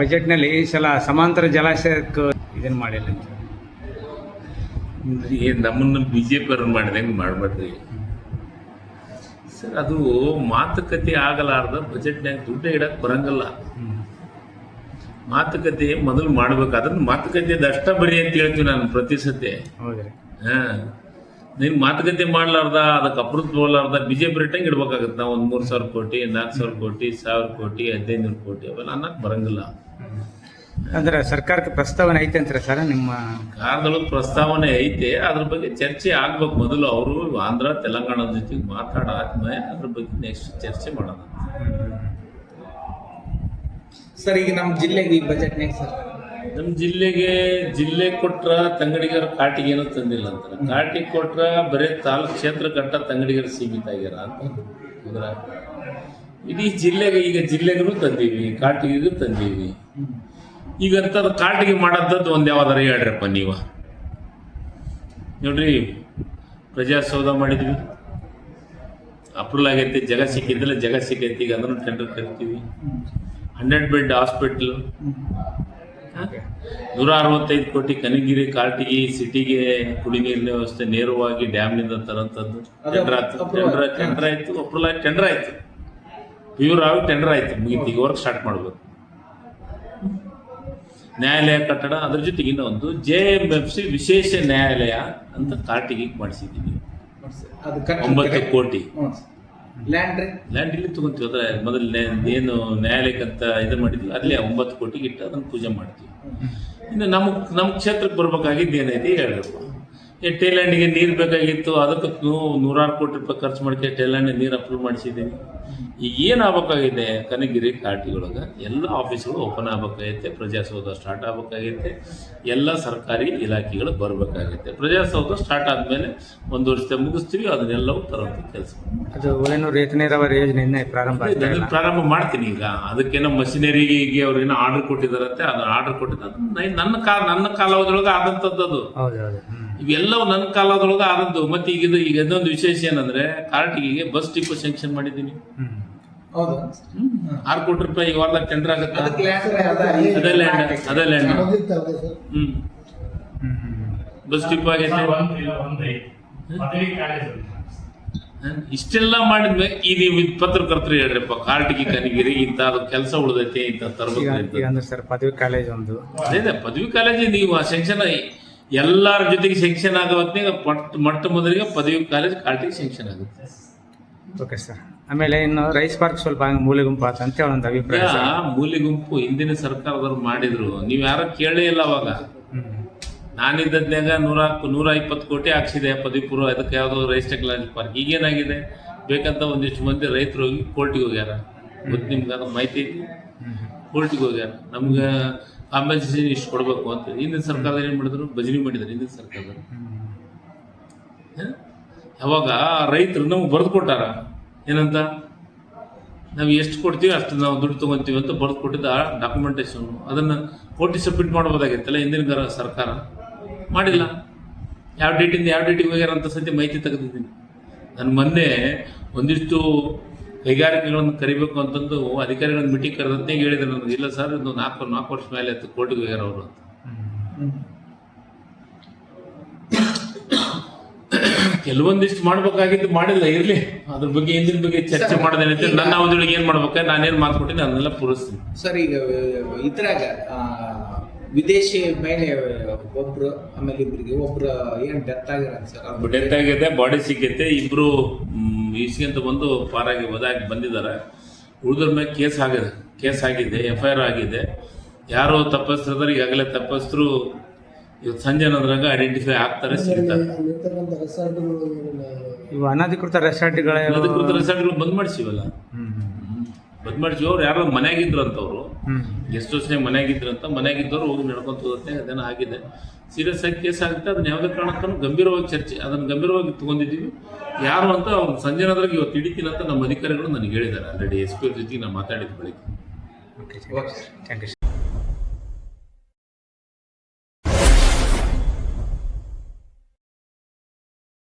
ಬಜೆಟ್ನಲ್ಲಿ ಈ ಸಲ ಸಮಾಂತರ ಜಲಾಶಯಕ್ಕೆ ಇದನ್ನು ಮಾಡಿಲ್ಲ. ಅಂತ ಈ ನಮ್ಮನ್ನು ಬಿ ಜೆ ಪಿ ಅವ್ರನ್ನ ಮಾಡಿದಂಗೆ ಮಾಡಬೇಡ್ರಿ ಸರ್ ಅದು ಮಾತುಕತೆ ಆಗಲಾರ್ದ ಬಜೆಟ್ನ್ಯಾಗ ದುಡ್ಡು ಇಡಕ್ ಬರಂಗಲ್ಲ. ಮಾತುಕತೆ ಮೊದಲು ಮಾಡ್ಬೇಕು. ಅದನ್ನ ಮಾತುಕತೆ ಅಷ್ಟ ಬರಿ ಅಂತ ಹೇಳ್ತೀವಿ ನಾನು ಪ್ರತಿ ಸತಿ. ಹಾ. ನೀನ್ ಮಾತುಕತೆ ಮಾಡ್ಲಾರ್ದ ಅದಕ್ಕೆ ಅಪ್ರೂವ್ ಹೋಗ್ಲಾರ್ದ ಬಿಜೆಪಿ ರೇಟಂಗ್ ಇಡ್ಬೇಕಾಗತ್ತೆ? ನಾವು ಒಂದ್ ಮೂರ್ ಸಾವಿರ ಕೋಟಿ ನಾಲ್ಕು ಸಾವಿರ ಕೋಟಿ ಸಾವಿರ ಕೋಟಿ ಹದಿನೈದು ನೂರು ಕೋಟಿ ಅವೆಲ್ಲ ಅನ್ನಕ್ಕೆ ಬರಂಗಿಲ್ಲ. ಅಂದ್ರೆ ಸರ್ಕಾರಕ್ಕೆ ಪ್ರಸ್ತಾವನೆ ಐತೆ ಅಂತಾರೆ ಸರ್ ನಿಮ್ಮ ಕಾರದೊಳಗೆ ಪ್ರಸ್ತಾವನೆ ಐತೆ. ಅದ್ರ ಬಗ್ಗೆ ಚರ್ಚೆ ಆಗ್ಬೇಕು. ಮೊದಲು ಅವರು ಆಂಧ್ರ ತೆಲಂಗಾಣದ ಜೊತೆಗೆ ಮಾತಾಡಾದ್ಮೇಲೆ ಅದ್ರ ಬಗ್ಗೆ ನೆಕ್ಸ್ಟ್ ಚರ್ಚೆ ಮಾಡೋಣ. ಸರ್ ಈಗ ನಮ್ಮ ಜಿಲ್ಲೆಗೆ ಈ ಬಜೆಟ್ನಾಗ ಸರ್? ನಮ್ಮ ಜಿಲ್ಲೆಗೆ ಜಿಲ್ಲೆ ಕೊಟ್ರ ತಂಗಡಿಗರ ಕಾಟಿಗೆ ಏನೋ ತಂದಿಲ್ಲ ಅಂತಾರೆ. ಕಾಟಿ ಕೊಟ್ರ ಬರೀ ತಾಲೂಕ್ ಕ್ಷೇತ್ರ ಕಟ್ಟ ತಂಗಡಿಗರ ಸೀಮಿತ ಆಗ್ಯಾರ ಅಂತ ಇಡೀ ಜಿಲ್ಲೆಗೆ ಈಗ ಜಿಲ್ಲೆಗೂ ತಂದೀವಿ ಕಾಟಿಗೆಗೂ ತಂದೀವಿ. ಈಗ ಅಂಥದ್ದು ಕಾಟಿಗೆ ಮಾಡದ್ದದ್ದು ಒಂದು ಯಾವ್ದಾರ ಹೇಳ್ರಪ್ಪ ನೀವು. ನೋಡ್ರಿ ಪ್ರಜಾಸೌಧ ಮಾಡಿದ್ವಿ. ಅಪ್ರೂವಲ್ ಆಗೈತಿ ಜಗ ಸಿಕ್ಕಿದ್ದಿಲ್ಲ ಜಗ ಸಿಕ್ಕೈತಿ ಈಗ ಅದನ್ನು ಟೆಂಡರ್ ಕರಿತೀವಿ ಹಂಡ್ರೆಡ್ ಬೆಡ್ ಹಾಸ್ಪಿಟ್ಲ್. ನೂರ ಅರವತ್ತೈದು ಕೋಟಿ ಕನಗಿರಿ ಕಾಟಿಗೆ ಸಿಟಿಗೆ ಕುಡಿ ನೀರಿನ ವ್ಯವಸ್ಥೆ ನೇರವಾಗಿ ಡ್ಯಾಮ್ನಿಂದ ತರಂತದ್ದು. ಅದು ಟೆಂಡರ್ ಆಯ್ತು. ಟೆಂಡರ್ ಟೆಂಡರ್ ಆಯಿತು. ಅಪ್ರೂವಲ್ ಆಗಿ ಟೆಂಡರ್ ಆಯಿತು. ಪ್ಯೂರ್ ಆಗಿ ಟೆಂಡರ್ ಆಯ್ತು. ಮುಗಿತು. ಈಗ ವರ್ಕ್ ಸ್ಟಾರ್ಟ್ ಮಾಡ್ಬೇಕು. ನ್ಯಾಯಾಲಯ ಕಟ್ಟಡ ಅದ್ರ ಜೊತೆಗೆ ಇನ್ನೊಂದು ಜೆ ಎಂ ಎಫ್ ಸಿ ವಿಶೇಷ ನ್ಯಾಯಾಲಯ ಅಂತ ಕಾರ್ಟಿಗೆ ಮಾಡಿಸಿದ್ದೀವಿ. ಒಂಬತ್ತು ಕೋಟಿ. ಲ್ಯಾಂಡ್ ಲ್ಯಾಂಡ್ ಇಲ್ಲಿ ತಗೊಂತೀವಿ. ಅದ್ರ ಮೊದಲು ಏನು ನ್ಯಾಯಾಲಯಕ್ಕೆ ಅಂತ ಇದು ಮಾಡಿದ್ವಿ. ಅಲ್ಲಿ ಒಂಬತ್ತು ಕೋಟಿಗೆ ಇಟ್ಟು ಅದನ್ನು ಪೂಜೆ ಮಾಡ್ತೀವಿ. ಇನ್ನು ನಮ್ಮ ನಮ್ಮ ಕ್ಷೇತ್ರಕ್ಕೆ ಬರ್ಬೇಕಾಗಿದ್ದು ಏನೈತಿ ಹೇಳ್ಬೇಕು. ಈ ಟೇಲ್ಯಾಂಡಿಗೆ ನೀರು ಬೇಕಾಗಿತ್ತು ಅದಕ್ಕೆ ನೂರಾರು ಕೋಟಿ ರೂಪಾಯಿ ಖರ್ಚು ಮಾಡ್ಕೆ ಟೇಲ್ಯಾಂಡ್ ನೀರು ಅಪ್ರೂವ್ ಮಾಡಿಸಿದ್ದೀನಿ ಈಗ ಏನು ಆಗ್ಬೇಕಾಗಿದೆ? ಕನಗಿರಿ ಕಾಟಿಗಳೊಳಗೆ ಎಲ್ಲ ಆಫೀಸ್ಗಳು ಓಪನ್ ಆಗ್ಬೇಕಾಗೈತೆ ಪ್ರಜಾಸೌಧ ಸ್ಟಾರ್ಟ್ ಆಗ್ಬೇಕಾಗೈತೆ ಎಲ್ಲ ಸರ್ಕಾರಿ ಇಲಾಖೆಗಳು ಬರಬೇಕಾಗೈತೆ. ಪ್ರಜಾಸೌಧ ಸ್ಟಾರ್ಟ್ ಆದಮೇಲೆ ಒಂದು ವರ್ಷದ ಮುಗಿಸ್ತೀವಿ ಅದನ್ನೆಲ್ಲವೂ ತರೋದು ಕೆಲಸ. ಅದು ಒಳನೂರು ಏತ ನೀರಾವರಿ ಯೋಜನೆ ಪ್ರಾರಂಭ ಪ್ರಾರಂಭ ಮಾಡ್ತೀನಿ ಈಗ. ಅದಕ್ಕೇನೋ ಮಷಿನರಿಗೆ ಅವ್ರು ಏನೋ ಆರ್ಡರ್ ಕೊಟ್ಟಿದಾರಂತೆ ಅದು ಆರ್ಡರ್ ಕೊಟ್ಟಿದ್ದ. ನನ್ನ ಕಾಲ ನನ್ನ ಕಾಲಾವಧಿಯೊಳಗೆ ಆದಂಥದ್ದು ಅದು. ಹೌದು ಹೌದು. ಹ್ಮ್. ಇವೆಲ್ಲವೂ ನನ್ನ ಕಾಲದೊಳಗೆ ಆದಂತು ಮತ್ತೆ ಈಗ ಇದು ಈಗ ಇನ್ನೊಂದು ವಿಶೇಷ ಏನಂದ್ರೆ ಕಾರ್ಟಿಗೆ ಬಸ್ ಟಿಪ್ಪು ಸ್ಯಾಂಕ್ಷನ್ ಮಾಡಿದ್ದೀನಿ. ಹೌದು. ಆರು ಕೋಟಿ ರೂಪಾಯಿ ಈ ವಾರದಾಗ ಟೆಂಡರ್ ಆಗುತ್ತೆ. ಅದ ಲ್ಯಾಂಡ್ ಅದೇ ಹ್ಮ್. ಬಸ್ ಡಿಪೋ ಆಗೈತೆ. ಇಷ್ಟೆಲ್ಲ ಮಾಡಿದ್ಮೇಲೆ ಈ ನೀವು ಇದ್ ಪತ್ರಕರ್ತರು ಹೇಳ್ರಪ್ಪ. ಕಾರ್ಟಿಗೆ ಕನಿಗಿರಿ ಇಂಥ ಕೆಲಸ ಉಳಿದೈತೆ ಇಂತ ತರಬೇಕು ಅಂದ್ರೆ ಸರ್ ಪದವಿ ಕಾಲೇಜ್ ಒಂದು. ಅದೇ ಪದವಿ ಕಾಲೇಜ್ ನೀವು ಆ ಸೆಕ್ಷನ್ ಎಲ್ಲರ ಜೊತೆಗೆ ಸೆಂಕ್ಷನ್ ಆಗೋ ಪಟ್ ಮೊಟ್ಟ ಮೊದಲಿಗೆ ಪದವಿ ಕಾಲೇಜ್ ಕಾರ್ಟಿಗೆ ಸೆಂಕ್ಷನ್ ಆಗುತ್ತೆ. ಓಕೆ ಸರ್ ಆಮೇಲೆ ಇನ್ನು ರೈಸ್ ಪಾರ್ಕ್ ಸ್ವಲ್ಪ ಮೂಲೆ ಗುಂಪು ಆತ ಅಂತ ಒಂದು ಅಭಿಪ್ರಾಯ ಮೂಲೆ. ಗುಂಪು ಹಿಂದಿನ ಸರ್ಕಾರದವ್ರು ಮಾಡಿದ್ರು. ನೀವು ಯಾರು ಕೇಳೇ ಇಲ್ಲ ಅವಾಗ. ನಾನಿದ್ದಾಗ ನಾನಿದ್ದದ್ನಾಗ ನೂರ ನೂರ ಇಪ್ಪತ್ತು ಕೋಟಿ ಹಾಕ್ಸಿದೆ ಪದವಿ ಪೂರ್ವ ಅದಕ್ಕೆ ಯಾವುದೋ ರೈಸ್ ಟೆಕ್ನಾಲಜಿ ಪಾರ್ಕ್ ಈಗೇನಾಗಿದೆ? ಬೇಕಂತ ಒಂದಿಷ್ಟು ಮಂದಿ ರೈತರು ಹೋಗಿ ಕೋರ್ಟಿಗೆ ಹೋಗ್ಯಾರ. ಗೊತ್ತು ನಿಮ್ಗೆ ಅದು ಮಾಹಿತಿ ಐತಿ? ಕೋರ್ಟಿಗೆ ಹೋಗ್ಯಾರ. ನಮ್ಗೆ ಕಾಂಪನ್ಸೇಷನ್ ಇಷ್ಟು ಕೊಡಬೇಕು ಅಂತ. ಹಿಂದಿನ ಸರ್ಕಾರದಲ್ಲಿ ಏನು ಮಾಡಿದ್ರು? ಭಜನೆ ಮಾಡಿದ್ರು ಹಿಂದಿನ ಸರ್ಕಾರದಲ್ಲಿ? ಯಾವಾಗ ರೈತರು ನಮ್ಗೆ ಬರೆದು ಕೊಟ್ಟಾರ? ಏನಂತ? ನಾವು ಎಷ್ಟು ಕೊಡ್ತೀವಿ ಅಷ್ಟು ನಾವು ದುಡ್ಡು ತೊಗೊತೀವಿ ಅಂತ ಬರೆದು ಕೊಟ್ಟಿದ್ದ ಆ ಡಾಕ್ಯುಮೆಂಟೇಶನ್ ಅದನ್ನು ಕೋರ್ಟಿಗೆ ಸಬ್ಮಿಟ್ ಮಾಡ್ಬೋದಾಗಿತ್ತಲ್ಲ ಹಿಂದಿನ ಸರ್ಕಾರ? ಮಾಡಿಲ್ಲ. ಯಾವ ಡೇಟಿಂದ ಯಾವ ಡೇಟಿಗೆ ಹೋಗ್ಯಾರ ಅಂತ ಮಾಹಿತಿ ತೆಗೆದಿದ್ದೀನಿ. ನಾನು ಮೊನ್ನೆ ಒಂದಿಷ್ಟು ಕೈಗಾರಿಕೆಗಳನ್ನು ಕರಿಬೇಕು ಅಂತಂದು ಅಧಿಕಾರಿಗಳನ್ನ ಮೀಟಿಂಗ್ ಕರೆದಂತೆ ಹೇಳಿದ್ರು ನನಗೆ ಇಲ್ಲ ಸರ್ ಇದು ನಾಲ್ಕು ನಾಲ್ಕು ವರ್ಷ ಮೇಲೆ ಆಯ್ತು ಕೋರ್ಟಿಗೆ ಹೋಗ್ಯಾರ ಅವರು ಅಂತ. ಕೆಲವೊಂದಿಷ್ಟು ಮಾಡ್ಬೇಕಾಗಿದ್ದು ಮಾಡಿಲ್ಲ ಇರ್ಲಿ. ಅದ್ರ ಬಗ್ಗೆ ಹಿಂದಿನ ಬಗ್ಗೆ ಚರ್ಚೆ ಮಾಡೋದೇನೈತೆ ನನ್ನ ಅವಧಿಯೊಳಗೆ ಏನ್ ಮಾಡ್ಬೇಕು ನಾನೇನ್ ಮಾತ್ಕೊಟ್ಟಿನಿ ಅದನ್ನೆಲ್ಲ ಪೂರೈಸ್ತೀನಿ. ಸರ್ ಈಗ ಇದ್ರಾಗ ವಿದೇಶಿ ಮೇಲೆ ಒಬ್ರು ಆಮೇಲೆ ಇಬ್ರಿಗೆ ಒಬ್ರು ಏನ್ ಡೆತ್ ಆಗಿರ ಸರ್ ಅದು ಡೆತ್ ಆಗಿದೆ ಬಾಡಿ ಸಿಕ್ಕೈತೆ. ಇಬ್ರು ಇಸ್ಕೊಂತ ಬಂದು ಪಾರಾಗಿ ಒದಾಗಿ ಬಂದಿದ್ದಾರೆ. ಉಳಿದ್ರ ಮೇಲೆ ಕೇಸ್ ಆಗಿದೆ. ಕೇಸ್ ಆಗಿದೆ ಎಫ್ ಐ ಆರ್ ಆಗಿದೆ. ಯಾರು ತಪ್ಪಿಸ್ತಿರ್ತಾರೆ ಈಗಾಗಲೇ ತಪ್ಪಸ್ತ್ರು ಇವತ್ತು ಸಂಜೆ ಅನ್ನೋದ್ರಾಗ ಐಡೆಂಟಿಫೈ ಆಗ್ತಾರೆ ಸಿಗ್ತಾರೆ. ಇವು ಅನಧಿಕೃತ ರೆಸಾರ್ಟ್ಗಳ ಅನಧಿಕೃತ ರೆಸಾರ್ಟ್ಗಳು ಬಂದ್ ಮಾಡಿಸಿವಲ್ಲ? ಬಂದ್ ಮಾಡಿಸಿ ಅವ್ರು ಯಾರೋ ಮನೆಯಾಗಿದ್ರು ಅಂತವ್ರು. ಗೆಸ್ಟ್ ಹೌಸ್ನಾಗ ಮನೆಯಾಗಿದ್ರು ಅಂತ ಮನೆಯಾಗಿದ್ದವರು ಹೋಗಿ ನಡ್ಕೊಂತ ಹೋಗುತ್ತೆ ಅದೇನೋ ಆಗಿದೆ. ಸೀರಿಯಸ್ ಆಗಿ ಕೇಸ್ ಆಗುತ್ತೆ ಅದನ್ನ ಯಾವುದೇ ಕಾರಣಕ್ಕೂ ಗಂಭೀರವಾಗಿ ಚರ್ಚೆ ಅದನ್ನ ಗಂಭೀರವಾಗಿ ತಗೊಂಡಿದ್ದೀವಿ ಯಾರು ಅಂತ ಅವ್ರು ಸಂಜೆನಾದ್ರಾಗ ಇವತ್ತು ಹಿಡಿತೀನಿ ಅಂತ ನಮ್ಮ ಅಧಿಕಾರಿಗಳು ನನಗೆ ಹೇಳಿದ್ದಾರೆ. ಆಲ್ರೆಡಿ ಎಸ್ ಪಿ ಅವ್ರ ಜೊತೆಗೆ ನಾನು ಮಾತಾಡಿದ ಬಳಿಕ. Okay thank you